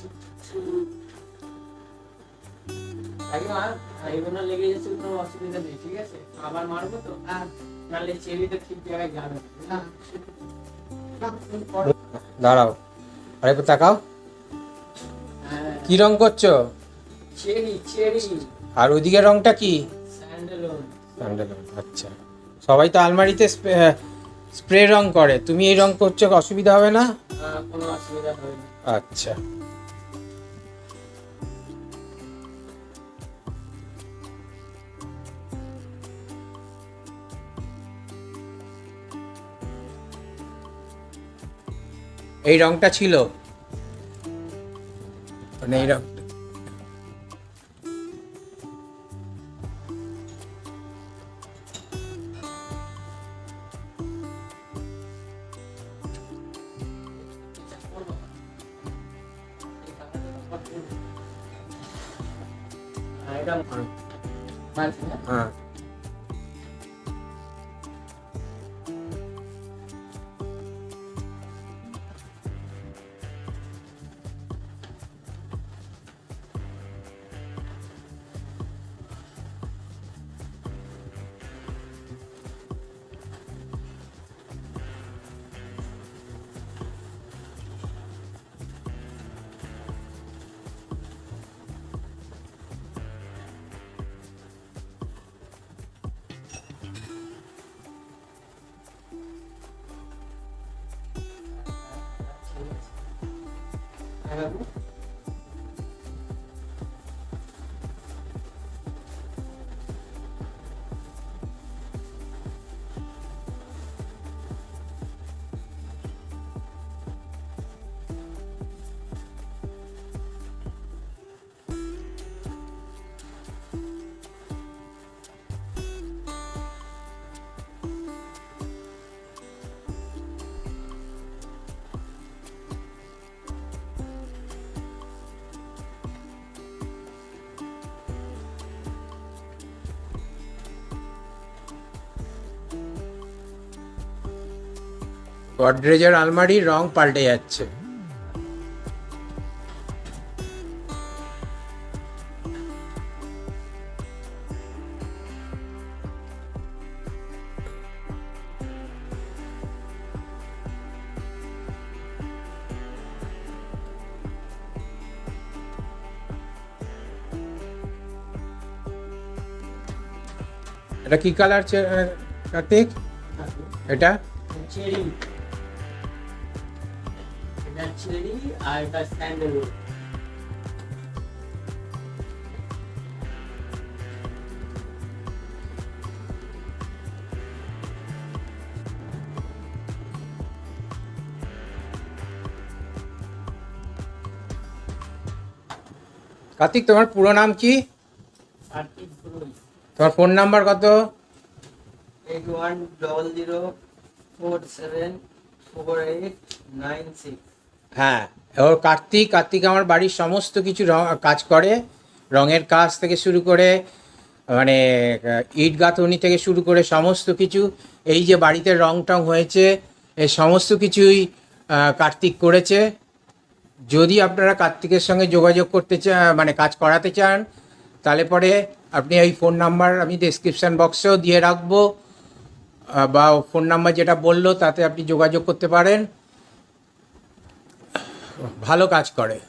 দিচ্ছি কাকিমা এগুলো লেগে যাচ্ছে কোনো অসুবিধা নেই ঠিক আছে? আবার মারবো তো? নাহলে চেরিটা ঠিক জায়গায় যাবে না। না দাঁড়াও। আরে তাকাও। হ্যাঁ। কি রং করছ? Cherry cherry. আর ওইদিকে রংটা কি? স্যান্ডেলন। স্যান্ডেলন আচ্ছা। সবাই তো আলমারিতে স্প্রে রং করে। তুমি এই রং করছ অসুবিধা হবে না কোনো অসুবিধা হবে না। আচ্ছা। এই রংটা ছিল মানে এই রং হ্যাঁ, এটা গডরেজের আলমারির রং পাল্টে যাচ্ছে। এটা কি কালার কার্তিক? এটা? এটা চেরি আর এটা স্যান্ডেলউড কার্তিক তোমার পুরো নাম কি? তোমার ফোন নাম্বার কত? Eight one double zero four seven four eight nine six হ্যাঁ ওর কার্তিক কার্তিক আমার বাড়ির সমস্ত কিছু কাজ করে, রঙের কাজ থেকে শুরু করে মানে ইট গাঁথনি থেকে শুরু করে সমস্ত কিছু, এই যে বাড়িতে রং টং হয়েছে এই সমস্ত কিছুই কার্তিক করেছে। যদি আপনারা কার্তিকের সঙ্গে যোগাযোগ করতে চান মানে কাজ করাতে চান, তাহলে পরে আপনি এই ফোন নাম্বার আমি ডেসক্রিপশান বক্সেও দিয়ে রাখব বা ফোন নাম্বার যেটা বলল, তাতে আপনি যোগাযোগ করতে পারেন। ভালো কাজ করে।